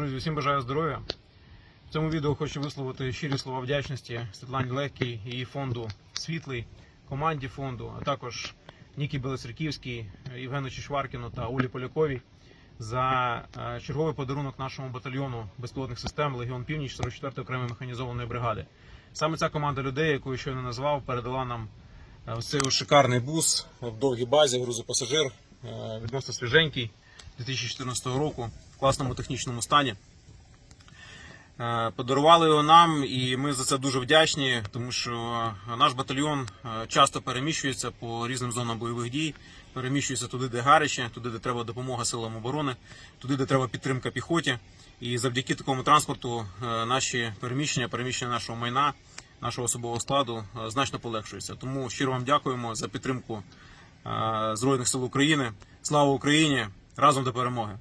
Друзі, всім бажаю здоров'я. В цьому відео хочу висловити щирі слова вдячності Світлані Легкій і фонду Світлий, команді фонду, а також Нікі Белосерківській, Євгену Чешваркіну та Улі Поляковій за е, черговий подарунок нашому батальйону безпілотних систем Легіон Північ 44-ї окремої механізованої бригади. Саме ця команда людей, яку я щойно назвав, передала нам е, цей шикарний бус в довгій базі, грузопасажир, е, відносно свіженький 2014 року в класному технічному стані. Е, Подарували його нам, і ми за це дуже вдячні, тому що наш батальйон е, часто переміщується по різним зонам бойових дій, переміщується туди, де гаряче, туди, де треба допомога силам оборони, туди, де треба підтримка піхоті. І завдяки такому транспорту е, наші переміщення, переміщення нашого майна, нашого особового складу значно полегшується. Тому щиро вам дякуємо за підтримку Збройних сил України. Слава Україні! Разом до перемоги!